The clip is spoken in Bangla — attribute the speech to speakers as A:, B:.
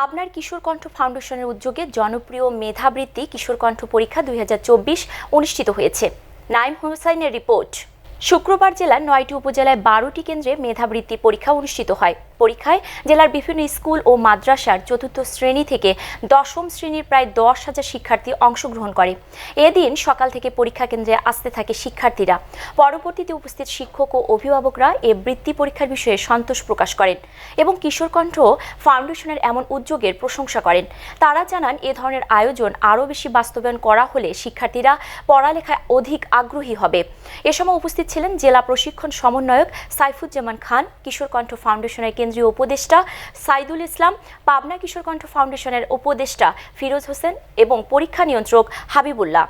A: পাবনার কিশোর কণ্ঠ ফাউন্ডেশনের উদ্যোগে জনপ্রিয় মেধাবৃত্তি কিশোর কণ্ঠ পরীক্ষা দুই হাজার চব্বিশ অনুষ্ঠিত হয়েছে। নাইম হোসাইনের রিপোর্ট। শুক্রবার জেলার নয়টি উপজেলায় বারোটি কেন্দ্রে মেধাবৃত্তি পরীক্ষা অনুষ্ঠিত হয়। পরীক্ষায় জেলার বিভিন্ন স্কুল ও মাদ্রাসার চতুর্থ শ্রেণি থেকে দশম শ্রেণির প্রায় দশ হাজার শিক্ষার্থী অংশগ্রহণ করে। এদিন সকাল থেকে পরীক্ষা কেন্দ্রে আসতে থাকে শিক্ষার্থীরা। পরবর্তীতে উপস্থিত শিক্ষক ও অভিভাবকরা এ বৃত্তি পরীক্ষার বিষয়ে সন্তোষ প্রকাশ করেন এবং কিশোরকণ্ঠ ফাউন্ডেশনের এমন উদ্যোগের প্রশংসা করেন। তারা জানান, এ ধরনের আয়োজন আরও বেশি বাস্তবায়ন করা হলে শিক্ষার্থীরা পড়ালেখায় অধিক আগ্রহী হবে। এ সময় উপস্থিত ছিলেন জেলা প্রশিক্ষণ সমন্বয়ক সাইফুজ্জামান খান, কিশোরকণ্ঠ ফাউন্ডেশনের কেন্দ্রীয় উপদেষ্টা সাইদুল ইসলাম পাবনা কিশোরকণ্ঠ ফাউন্ডেশনের উপদেষ্টা ফিরোজ হোসেন এবং পরীক্ষা নিয়ন্ত্রক হাবিবুল্লাহ।